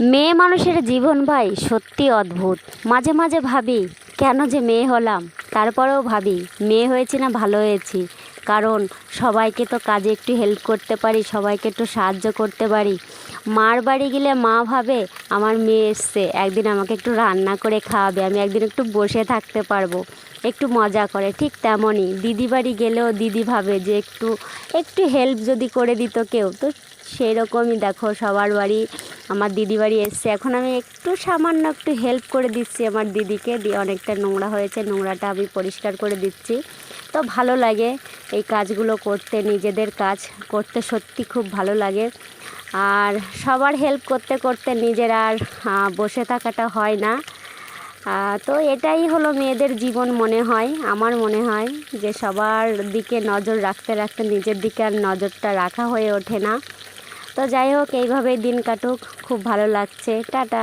মেয়ে মানুষের জীবন ভাই সত্যি অদ্ভুত। মাঝে মাঝে ভাবি, কেন যে মেয়ে হলাম? তারপরেও ভাবি, মেয়ে হয়েছি না, ভালো হয়েছি। কারণ সবাইকে তো কাজে একটু হেল্প করতে পারি, সবাইকে একটু সাহায্য করতে পারি। মার বাড়ি গেলে মা ভাবে, আমার মেয়ে এসছে, একদিন আমাকে একটু রান্না করে খাওয়াবে, আমি একদিন একটু বসে থাকতে পারব। একটু মজা করে। ঠিক তেমনই দিদি বাড়ি গেলেও দিদি ভাবে যে একটু একটু হেল্প যদি করে দিত কেউ, তো সেই রকমই দেখো সবার বাড়ি আমার দিদি বাড়ি এসছে। এখন আমি একটু সামান্য একটু হেল্প করে দিচ্ছি আমার দিদিকে। দিয়ে অনেকটা নোংরা হয়েছে, নোংরাটা আমি পরিষ্কার করে দিচ্ছি। তো ভালো লাগে এই কাজগুলো করতে, নিজেদের কাজ করতে সত্যি খুব ভালো লাগে। আর সবার হেল্প করতে করতে নিজের আর বসে থাকাটা হয় না। তো এটাই হলো মেয়েদের জীবন মনে হয়, আমার মনে হয় যে সবার দিকে নজর রাখতে রাখতে নিজের দিকে আর নজরটা রাখা হয়ে ওঠে না। তো যাই হোক এইভাবেই দিন কাটুক। খুব ভালো লাগছে। টাটা।